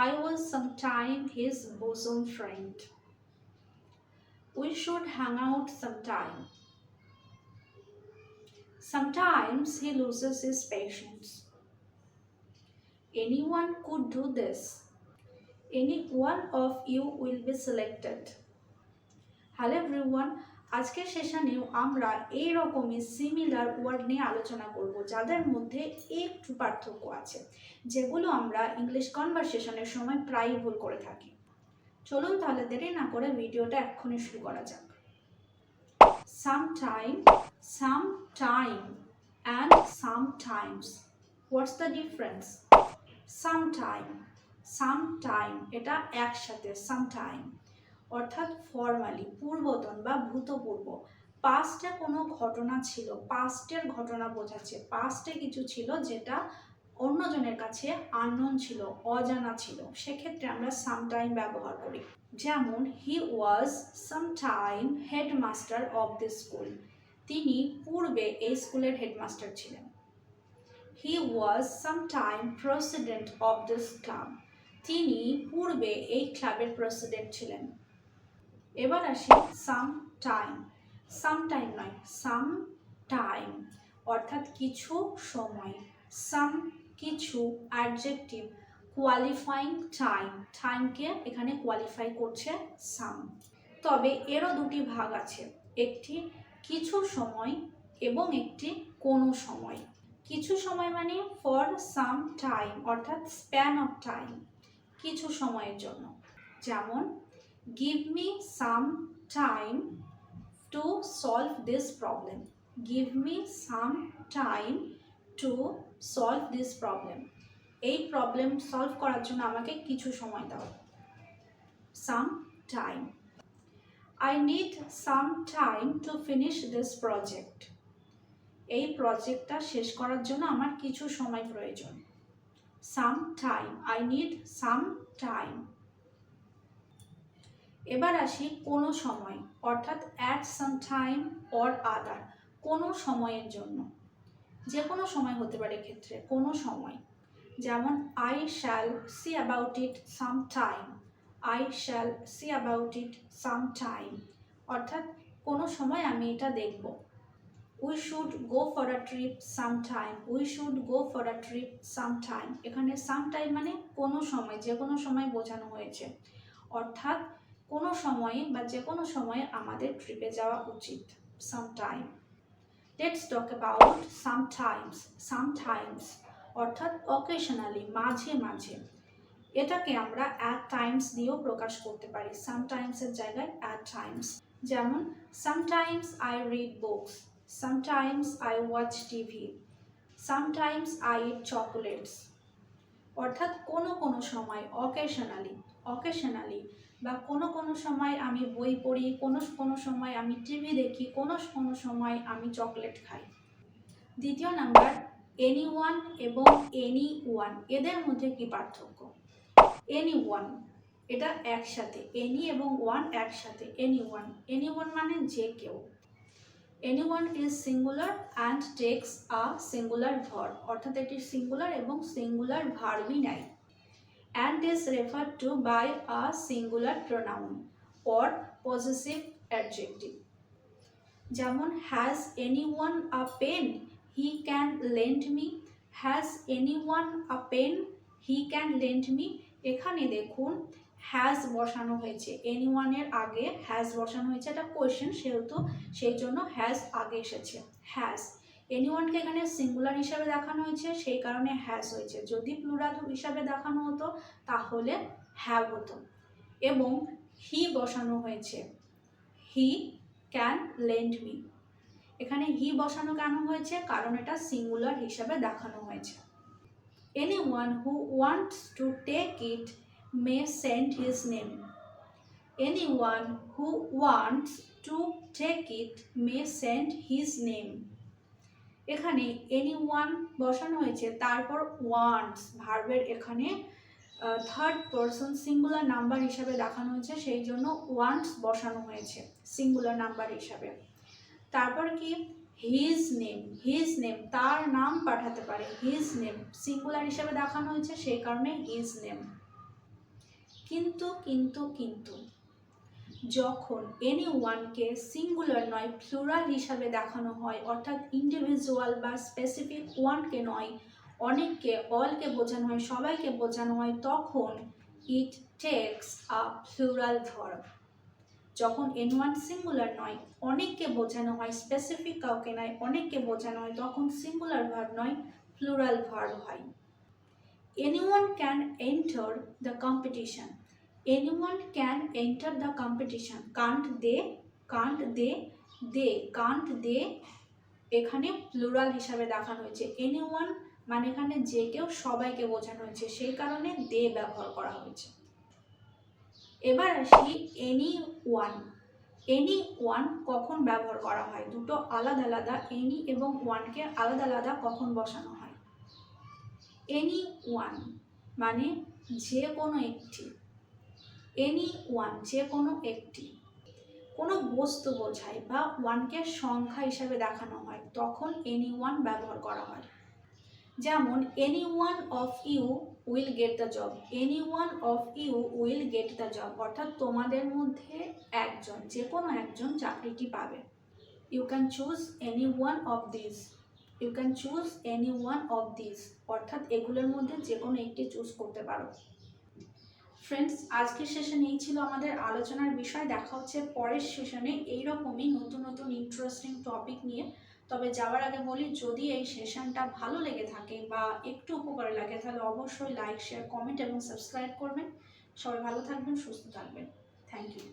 I was sometime his bosom friend. We should hang out sometime. Sometimes he loses his patience. Anyone could do this. Any one of you will be selected. Hello everyone, আজকের সেশনেও আমরা এই রকমই similar word নিয়ে আলোচনা করব, যাদের মধ্যে একটু পার্থক্য আছে, যেগুলো আমরা ইংলিশ কনভারসেশনের সময় প্রায়ই ভুল করে থাকি। চলুন তাহলে দেরি না করে ভিডিওটা এক্ষুনি শুরু করা যাক। Sometime some time and sometimes what's the difference sometime sometime এটা একসাথে সামটাইম অর্থাৎ ফর্মালি পূর্বতন বা ভূতপূর্ব। পাস্টে কোনো ঘটনা ছিল পাস্টের ঘটনা বোঝাচ্ছে। পাস্টে কিছু ছিল যেটা অন্যজনের কাছে আননোন ছিল, অজানা ছিল। সেক্ষেত্রে আমরা সামটাইম ব্যবহার করি। যেমন he was sometime headmaster of the school তিনি পূর্বে এই স্কুলের হেডমাস্টার ছিলেন। He was sometime president of this club তিনি পূর্বে এই ক্লাবের প্রেসিডেন্ট ছিলেন। এবার আসি সাম টাইম সাম টাইম নয় সাম টাইম অর্থাৎ কিছু সময় সাম কিছু অ্যাডজেক্টিভ কোয়ালিফাইং টাইম টাইমকে এখানে কোয়ালিফাই করছে সাম তবে এরও দুটি ভাগ আছে, একটি কিছু সময় এবং একটি কোনো সময়। কিছু সময় মানে ফর সাম টাইম অর্থাৎ স্প্যান অফ টাইম কিছু সময়ের জন্য। যেমন give me some time to solve this problem. Give me some time to solve this problem. এই প্রবলেম সলভ করার জন্য আমাকে কিছু সময় দাও। Some time I need some time to finish this project এই প্রজেক্টটা শেষ করার জন্য আমার কিছু সময় প্রয়োজন। Some time I need some time এবার আসি কোনো সময়, অর্থাৎ at some time or other কোনো সময়ের জন্য। যে কোনো সময় হতে পারে ক্ষেত্রে কোনো সময়। যেমন I shall see about it some time I shall see about it some time অর্থাৎ কোনো সময় আমি এটা দেখব। We should go for a trip some time we should go for a trip some time এখানে সাম টাইম মানে কোনো সময়, যে কোনো সময় বোঝানো হয়েছে। অর্থাৎ কোনো সময়ে বা যে কোনো সময়ে আমাদের ট্রিপে যাওয়া উচিত sometime let's talk about sometimes sometimes অর্থাৎ অকেশনালি মাঝে মাঝে। এটাকে আমরা অ্যাট টাইমস দিয়েও প্রকাশ করতে পারি সামটাইমসের জায়গায় অ্যাট টাইমস যেমন sometimes I read books sometimes I watch TV sometimes I eat chocolates অর্থাৎ কোনো কোনো সময় অকেশনালি অকেশনালি বা কোনো কোনো সময় আমি বই পড়ি, কোনো কোনো সময় আমি টিভি দেখি, কোনো কোনো সময় আমি চকলেট খাই। দ্বিতীয় নাম্বার এনি ওয়ান এবং এনি ওয়ান এদের মধ্যে কি পার্থক্য? এনি ওয়ান এটা একসাথে এনি এবং ওয়ান একসাথে এনি ওয়ান এনি ওয়ান মানে যে কেউ। Any one is singular and takes a singular verb অর্থাৎ এটি সিঙ্গুলার এবং সিঙ্গুলার ভার্বই নেয় and is referred to by a singular pronoun or possessive adjective. Has any one a pen he can lend me has any one a pen he can lend এখানে দেখুন has বসানো হয়েছে। Any ওয়ানের আগে has বসানো হয়েছে। এটা question সেহেতু সেই জন্য হ্যাজ আগে এসেছে। হ্যাজ এনিওয়ানকে এখানে সিঙ্গুলার হিসাবে দেখানো হয়েছে, সেই কারণে হ্যাজ হয়েছে। যদি প্লুরাল হিসাবে দেখানো হতো, তাহলে হ্যাভ হতো। এবং হি বসানো হয়েছে। হি ক্যান লেন্ড মি এখানে হি বসানো কেন হয়েছে? কারণ এটা সিঙ্গুলার হিসাবে দেখানো হয়েছে। Any one who wants to take it may send his name any one who wants to take it may send his name এখানে এনি ওয়ান বসানো হয়েছে, তারপর ওয়ান্টস ভার্বের এখানে থার্ড পারসন সিঙ্গুলার নাম্বার হিসাবে দেখানো হয়েছে, সেই জন্য ওয়ান্টস বসানো হয়েছে সিঙ্গুলার নাম্বার হিসাবে। তারপর কি? হিজ নেম হিজ নেম তার নাম পাঠাতে পারে হিজ নেম সিঙ্গুলার হিসাবে দেখানো হয়েছে, সেই কারণে হিজ নেম কিন্তু কিন্তু কিন্তু যখন এনি ওয়ানকে সিঙ্গুলার নয় প্লুরাল হিসাবে দেখানো হয়, অর্থাৎ ইন্ডিভিজুয়াল বা স্পেসিফিক ওয়ানকে নয়, অনেককে অলকে বোঝানো হয়, সবাইকে বোঝানো হয়, তখন it takes a plural verb যখন এন ওয়ান সিঙ্গুলার নয়, অনেককে বোঝানো হয় স্পেসিফিক কাউকে নয়, অনেককে বোঝানো হয়, তখন সিঙ্গুলার ভার্ব নয় প্লুরাল ভার্ব হয়। Any one can enter the competition anyone can enter the competition can't they can't they they can't they এখানে প্লুরাল হিসাবে দেখানো হয়েছে। এনিওয়ান মানে এখানে যে কেউ সবাইকে বোঝানো হয়েছে। সেই কারণে দে ব্যবহার করা হয়েছে। এবার আসি এনি ওয়ান এনি ওয়ান কখন ব্যবহার করা হয়? দুটো আলাদা আলাদা এনি এবং ওয়ানকে আলাদা আলাদা কখন বসানো হয়? এনি ওয়ান মানে যে কোনো একটি। এনি ওয়ান যে কোনো একটি, কোনো বস্তু বোঝায় বা ওয়ানকে সংখ্যা হিসাবে দেখানো হয়, তখন এনি ওয়ান ব্যবহার করা হয়। যেমন any one of you will get the job any one of you will get the job অর্থাৎ তোমাদের মধ্যে একজন যে কোনো একজন চাকরিটি পাবে। You can choose any one of this you can choose any one of this অর্থাৎ এগুলোর মধ্যে যে কোনো একটি চুজ করতে পারো। ফ্রেন্ডস আজকের সেশন এই ছিল আমাদের আলোচনার বিষয়। দেখা হচ্ছে পরের সেশনে এইরকমই নতুন নতুন ইন্টারেস্টিং টপিক নিয়ে। তবে যাওয়ার আগে বলি, যদি এই সেশনটা ভালো লেগে থাকে বা একটু উপকারে লাগে, তাহলে অবশ্যই লাইক শেয়ার কমেন্ট এবং সাবস্ক্রাইব করবেন। সবাই ভালো থাকবেন, সুস্থ থাকবেন। Thank you